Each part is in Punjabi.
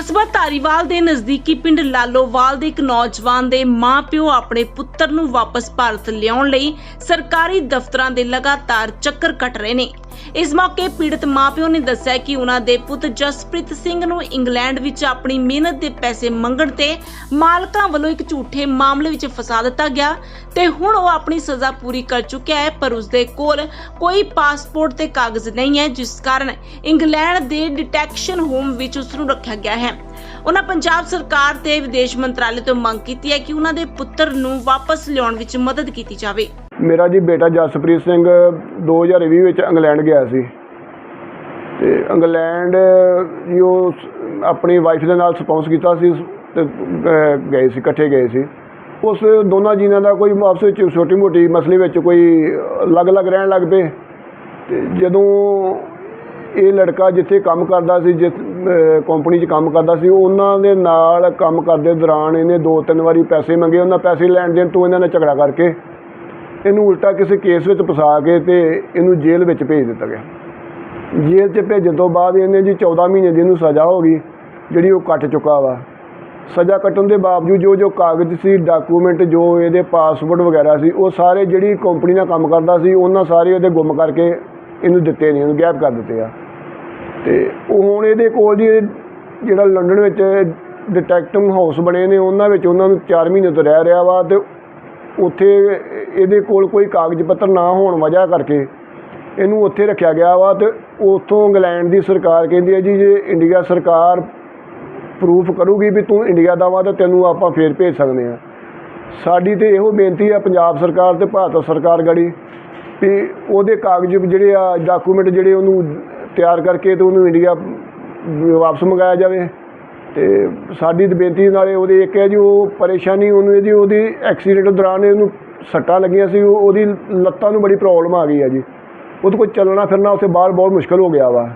ਕਸਬਾ ਧਾਰੀਵਾਲ ਦੇ ਨਜ਼ਦੀਕੀ ਪਿੰਡ ਲਾਲੋਵਾਲ ਦੇ ਇੱਕ ਨੌਜਵਾਨ ਦੇ ਮਾਪਿਓ ਆਪਣੇ ਪੁੱਤਰ ਨੂੰ ਵਾਪਸ ਭਾਰਤ ਲਿਆਉਣ ਲਈ ਸਰਕਾਰੀ ਦਫ਼ਤਰਾਂ ਦੇ ਲਗਾਤਾਰ ਚੱਕਰ ਕੱਟ ਰਹੇ ਨੇ। ਇਸ ਮੌਕੇ ਪੀੜਤ ਮਾਪਿਓ ਨੇ ਦੱਸਿਆ ਕਿ ਉਹਨਾਂ ਦੇ ਪੁੱਤ ਜਸਪ੍ਰੀਤ ਸਿੰਘ ਨੂੰ ਇੰਗਲੈਂਡ ਵਿੱਚ ਆਪਣੀ ਮਿਹਨਤ ਦੇ ਪੈਸੇ ਮੰਗਣ ਤੇ ਮਾਲਕਾਂ ਵੱਲੋਂ ਇੱਕ ਝੂਠੇ ਮਾਮਲੇ ਵਿੱਚ ਫਸਾ ਦਿੱਤਾ ਗਿਆ ਤੇ ਹੁਣ ਉਹ ਆਪਣੀ ਸਜ਼ਾ ਪੂਰੀ ਕਰ ਚੁੱਕਿਆ ਹੈ, ਪਰ ਉਸਦੇ ਕੋਲ ਕੋਈ ਪਾਸਪੋਰਟ ਤੇ ਕਾਗਜ਼ ਨਹੀਂ ਹੈ, ਜਿਸ ਕਾਰਨ ਇੰਗਲੈਂਡ ਦੇ ਡਿਟੈਕਸ਼ਨ ਹੋਮ ਵਿੱਚ ਉਸ ਨੂੰ ਰੱਖਿਆ ਗਿਆ ਹੈ। ਉਹਨਾਂ ਪੰਜਾਬ ਸਰਕਾਰ ਤੇ ਵਿਦੇਸ਼ ਮੰਤਰਾਲੇ ਤੋਂ ਮੰਗ ਕੀਤੀ ਹੈ ਕਿ ਉਹਨਾਂ ਦੇ ਪੁੱਤਰ ਨੂੰ ਵਾਪਸ ਲਿਆਉਣ ਵਿੱਚ ਮਦਦ ਕੀਤੀ ਜਾਵੇ। ਮੇਰਾ ਜੀ ਬੇਟਾ ਜਸਪ੍ਰੀਤ ਸਿੰਘ 2020 ਵਿੱਚ ਇੰਗਲੈਂਡ ਗਿਆ ਸੀ। ਤੇ ਇੰਗਲੈਂਡ ਜੀ ਉਹ ਸ- ਆਪਣੀ ਵਾਈਫ ਦੇ ਨਾਲ ਸਪਾਂਸ ਕੀਤਾ ਸੀ ਤੇ ਅਹ, ਗਏ ਸੀ ਇਕੱਠੇ ਗਏ ਸੀ। ਉਸ ਦੋਨਾਂ ਜੀਨਾਂ ਦਾ ਕੋਈ ਆਪਸ ਵਿੱਚ ਛੋਟੀ ਮੋਟੀ ਮਸਲੇ ਵਿੱਚ ਕੋਈ ਅਲੱਗ-ਅਲੱਗ ਰਹਿਣ ਲੱਗ ਪਏ। ਤੇ ਜਦੋਂ ਇਹ ਲੜਕਾ ਜਿੱਥੇ ਕੰਮ ਕਰਦਾ ਸੀ ਜਿਸ ਕੰਪਨੀ 'ਚ ਕੰਮ ਕਰਦਾ ਸੀ ਉਹਨਾਂ ਦੇ ਨਾਲ ਕੰਮ ਕਰਦੇ ਦੌਰਾਨ ਇਹਨੇ ਦੋ ਤਿੰਨ ਵਾਰੀ ਪੈਸੇ ਮੰਗੇ। ਉਹਨਾਂ ਪੈਸੇ ਲੈਣ ਦੇਣ ਤੋਂ ਇਹਨਾਂ ਨੇ ਝਗੜਾ ਕਰਕੇ ਇਹਨੂੰ ਉਲਟਾ ਕਿਸੇ ਕੇਸ ਵਿੱਚ ਫਸਾ ਕੇ ਤੇ ਇਹਨੂੰ ਜੇਲ੍ਹ ਵਿੱਚ ਭੇਜ ਦਿੱਤਾ ਗਿਆ। ਜੇਲ੍ਹ 'ਚ ਭੇਜਣ ਤੋਂ ਬਾਅਦ ਇਹਨੇ ਜੀ 14 ਮਹੀਨੇ ਦੀ ਇਹਨੂੰ ਸਜ਼ਾ ਹੋ ਗਈ, ਜਿਹੜੀ ਉਹ ਕੱਟ ਚੁੱਕਾ ਵਾ। ਸਜ਼ਾ ਕੱਟਣ ਦੇ ਬਾਵਜੂਦ ਜੋ ਜੋ ਕਾਗਜ਼ ਸੀ, ਡਾਕੂਮੈਂਟ, ਜੋ ਇਹਦੇ ਪਾਸਪੋਰਟ ਵਗੈਰਾ ਸੀ, ਉਹ ਸਾਰੇ ਜਿਹੜੀ ਕੰਪਨੀ ਨਾਲ ਕੰਮ ਕਰਦਾ ਸੀ, ਉਹਨਾਂ ਸਾਰੇ ਉਹਦੇ ਗੁੰਮ ਕਰਕੇ ਇਹਨੂੰ ਦਿੱਤੇ ਨਹੀਂ ਉਹਨੂੰ ਗਾਇਬ ਕਰ ਦਿੱਤੇ ਆ। ਤੇ ਉਹ ਹੁਣ ਇਹਦੇ ਕੋਲ ਜੀ ਜਿਹੜਾ ਲੰਡਨ ਵਿੱਚ ਡਿਟੈਕਟਿਵ ਹਾਊਸ ਬਣੇ ਨੇ, ਉਹਨਾਂ ਵਿੱਚ ਉਹਨਾਂ ਨੂੰ 4 ਮਹੀਨੇ ਤੋਂ ਰਹਿ ਰਿਹਾ ਵਾ ਤੇ ਉੱਥੇ ਇਹਦੇ ਕੋਲ ਕੋਈ ਕਾਗਜ਼ ਪੱਤਰ ਨਾ ਹੋਣ ਵਜ੍ਹਾ ਕਰਕੇ ਇਹਨੂੰ ਉੱਥੇ ਰੱਖਿਆ ਗਿਆ ਵਾ ਅਤੇ ਉੱਥੋਂ ਇੰਗਲੈਂਡ ਦੀ ਸਰਕਾਰ ਕਹਿੰਦੀ ਹੈ ਜੀ, ਜੇ ਇੰਡੀਆ ਸਰਕਾਰ ਪ੍ਰੂਫ ਕਰੂਗੀ ਵੀ ਤੂੰ ਇੰਡੀਆ ਦਾ ਵਾ ਤਾਂ ਤੈਨੂੰ ਆਪਾਂ ਫੇਰ ਭੇਜ ਸਕਦੇ ਹਾਂ। ਸਾਡੀ ਤੇ ਇਹੋ ਬੇਨਤੀ ਆ ਪੰਜਾਬ ਸਰਕਾਰ ਤੇ ਭਾਰਤ ਸਰਕਾਰ ਗੜੀ ਵੀ ਉਹਦੇ ਕਾਗਜ਼ ਜਿਹੜੇ ਆ ਡਾਕੂਮੈਂਟ ਜਿਹੜੇ ਉਹਨੂੰ ਤਿਆਰ ਕਰਕੇ ਤੇ ਉਹਨੂੰ ਇੰਡੀਆ ਵਾਪਸ ਮੰਗਾਇਆ ਜਾਵੇ। ਤੇ ਸਾਡੀ ਤੇ ਬੇਨਤੀ ਨਾਲੇ ਉਹਦੇ ਇੱਕ ਹੈ ਜੀ, ਉਹ ਪਰੇਸ਼ਾਨੀ ਉਹਨੂੰ ਇਹਦੀ, ਉਹਦੀ ਐਕਸੀਡੈਂਟ ਦੌਰਾਨ ਇਹਨੂੰ ਸੱਟਾਂ ਲੱਗੀਆਂ ਸੀ, ਉਹ- ਉਹਦੀ ਲੱਤਾਂ ਨੂੰ ਬੜੀ ਪ੍ਰੋਬਲਮ ਆ ਗਈ ਹੈ ਜੀ। ਉਹਦੇ ਕੋਲ ਚੱਲਣਾ ਫਿਰਨਾ ਉੱਥੇ ਬਾਹਰ ਬਹੁਤ ਮੁਸ਼ਕਲ ਹੋ ਗਿਆ ਵਾ।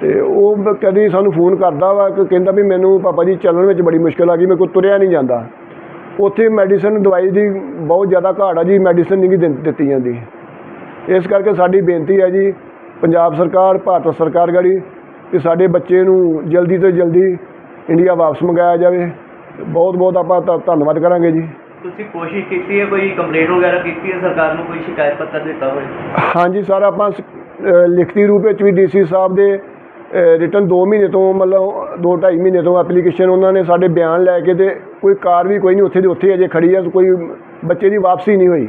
ਤੇ ਉਹ ਬ- ਕਦੀ ਸਾਨੂੰ ਫੋਨ ਕਰਦਾ ਵਾ ਕਿ ਕਹਿੰਦਾ ਵੀ ਮੈਨੂੰ ਪਾਪਾ ਜੀ ਚੱਲਣ ਵਿੱਚ ਬੜੀ ਮੁਸ਼ਕਲ ਆ ਗਈ, ਮੇਰੇ ਕੋਲ ਤੁਰਿਆ ਨਹੀਂ ਜਾਂਦਾ। ਉੱਥੇ ਮੈਡੀਸਨ ਦਵਾਈ ਦੀ ਬਹੁਤ ਜ਼ਿਆਦਾ ਘਾਟ ਆ ਜੀ ਮੈਡੀਸਨ ਨਹੀਂ ਦਿੱਤੀ ਜਾਂਦੀ। ਇਸ ਕਰਕੇ ਸਾਡੀ ਬੇਨਤੀ ਹੈ ਜੀ, ਪੰਜਾਬ ਸਰਕਾਰ, ਭਾਰਤ ਸਰਕਾਰ ਗੜੀ ਕਿ ਸਾਡੇ ਬੱਚੇ ਨੂੰ ਜਲਦੀ ਤੋਂ ਜਲਦੀ ਇੰਡੀਆ ਵਾਪਸ ਮੰਗਾਇਆ ਜਾਵੇ। ਬਹੁਤ ਬਹੁਤ ਆਪਾਂ ਧ- ਧੰਨਵਾਦ ਕਰਾਂਗੇ ਜੀ। ਤੁਸੀਂ ਕੋਸ਼ਿਸ਼ ਕੀਤੀ ਹੈ ਕੋਈ ਕੰਪਲੇਂਟ ਵਗੈਰਾ ਕੀਤੀ ਹੈ? ਸਰਕਾਰ ਨੂੰ ਕੋਈ ਸ਼ਿਕਾਇਤ ਪੱਤਰ ਦਿੱਤਾ ਹੋਵੇ? ਹਾਂਜੀ ਸਰ ਆਪਾਂ ਸ- ਅ, ਲਿਖਤੀ ਰੂਪ ਵਿੱਚ ਵੀ ਡੀਸੀ ਸਾਹਿਬ ਦੇ ਰਿਟਰਨ 2 ਮਹੀਨੇ ਤੋਂ ਮਤਲਬ 2 2.5 ਮਹੀਨੇ ਤੋਂ ਐਪਲੀਕੇਸ਼ਨ ਉਹਨਾਂ ਨੇ ਸਾਡੇ ਬਿਆਨ ਲੈ ਕੇ ਤੇ ਕੋਈ ਕਾਰ ਵੀ ਕੋਈ ਨਹੀਂ ਉੱਥੇ ਦੀ ਉੱਥੇ ਅਜੇ ਖੜੀ ਆ ਕੋਈ ਬੱਚੇ ਦੀ ਵਾਪਸੀ ਨਹੀਂ ਹੋਈ।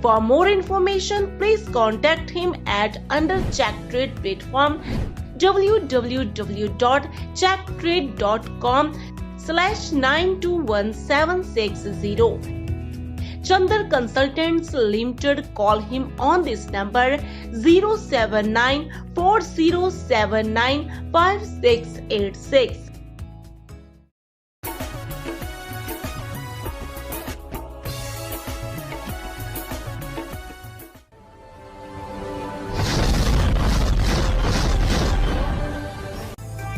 For more information, please contact him at under Check Trade platform www.checktrade.com slash 921760. Chandar Consultants Limited call him on this number 079 4079 5686.